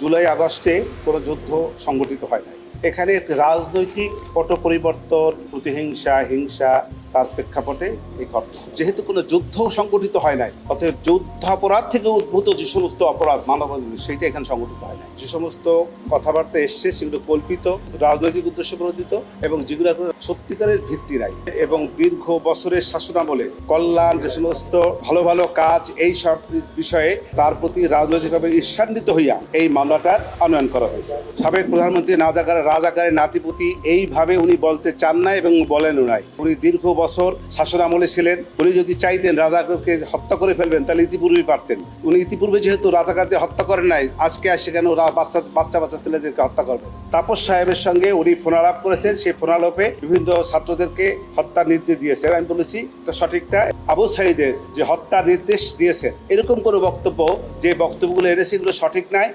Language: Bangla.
জুলাই আগস্টে কোনো যুদ্ধ সংগঠিত হয় নাই। এখানে রাজনৈতিক পট পরিবর্তন প্রতিহিংসা হিংসা তার প্রেক্ষাপটে এই ঘটনা। যেহেতু কোনো যুদ্ধ সংগঠিত হয় নাই, অতএব যুদ্ধাপরাধ থেকে উদ্ভূত যে সমস্ত অপরাধ মানবাধিকার সেইটা এখানে সংগঠিত হয় নাই। যে সমস্ত কথাবার্তা এসছে, সেগুলো কল্পিত, রাজনৈতিক উদ্দেশ্য প্রণোদিত এবং যেগুলো কোনো সত্যিকারের ভিত্তি নাই এবং দীর্ঘ বছরের শাসনামলে কল্যাণ, যে সমস্ত ভালো ভালো কাজ, এই সব বিষয়ে তার প্রতি রাজনৈতিকভাবে ঈর্ষান্বিত হইয়া এই মামলাটার আনয়ন করা হয়েছে। সাবেক প্রধানমন্ত্রী নাজাকার রাজাকারের নাতিপুতি এইভাবে উনি বলতে চান না এবং বলেনও নাই। উনি দীর্ঘ বছর শাসন আমলে ছিলেন, উনি যদি চাইতেন রাজাকে হত্যা করে ফেলবেন, তাহলে ইতিপূর্বেই পারতেন। উনি ইতিপূর্বে যেহেতু রাজাকারদের হত্যা করেন নাই, আজকে আসে কেন রা- বাচ্চা বাচ্চা বাচ্চা ছেলেদেরকে হত্যা করবেন। তাপস সাহেবের সঙ্গে উনি ফোনালাপ করেছেন, সেই ফোনালাপে বিভিন্ন ছাত্রদেরকে হত্যার নির্দেশ দিয়েছেন। আমি বলেছি, এটা সঠিকটা। আবু সাইদের যে হত্যার নির্দেশ দিয়েছেন, এরকম কোনো বক্তব্য, যে বক্তব্যগুলো এনেছে, এগুলো সঠিক নাই।